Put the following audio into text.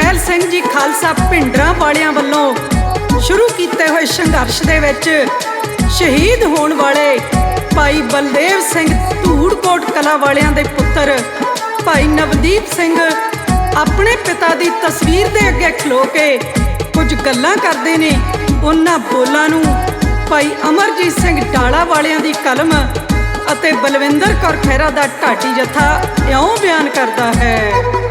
ਜਰਨੈਲ ਸਿੰਘ ਜੀ ਖਾਲਸਾ ਭਿੰਡਰਾਂ ਵਾਲਿਆਂ ਵੱਲੋਂ ਸ਼ੁਰੂ ਕੀਤੇ ਹੋਏ ਸੰਘਰਸ਼ ਦੇ ਵਿੱਚ ਸ਼ਹੀਦ ਹੋਣ ਵਾਲੇ ਭਾਈ ਬਲਦੇਵ ਸਿੰਘ ਧੂੜਕੋਟ ਕਲਾ ਵਾਲਿਆਂ ਦੇ ਪੁੱਤਰ ਭਾਈ ਨਵਦੀਪ ਸਿੰਘ ਆਪਣੇ ਪਿਤਾ ਦੀ ਤਸਵੀਰ ਦੇ ਅੱਗੇ ਖਲੋ ਕੇ ਕੁਝ ਗੱਲਾਂ ਕਰਦੇ ਨੇ। ਉਹਨਾਂ ਬੋਲਾਂ ਨੂੰ ਭਾਈ ਅਮਰਜੀਤ ਸਿੰਘ ਢਾਲਾ ਵਾਲਿਆਂ ਦੀ ਕਲਮ ਅਤੇ ਬਲਵਿੰਦਰ ਕੌਰ ਖਹਿਰਾ ਦਾ ਢਾਟੀ ਜਥਾ ਇਉਂ ਬਿਆਨ ਕਰਦਾ ਹੈ।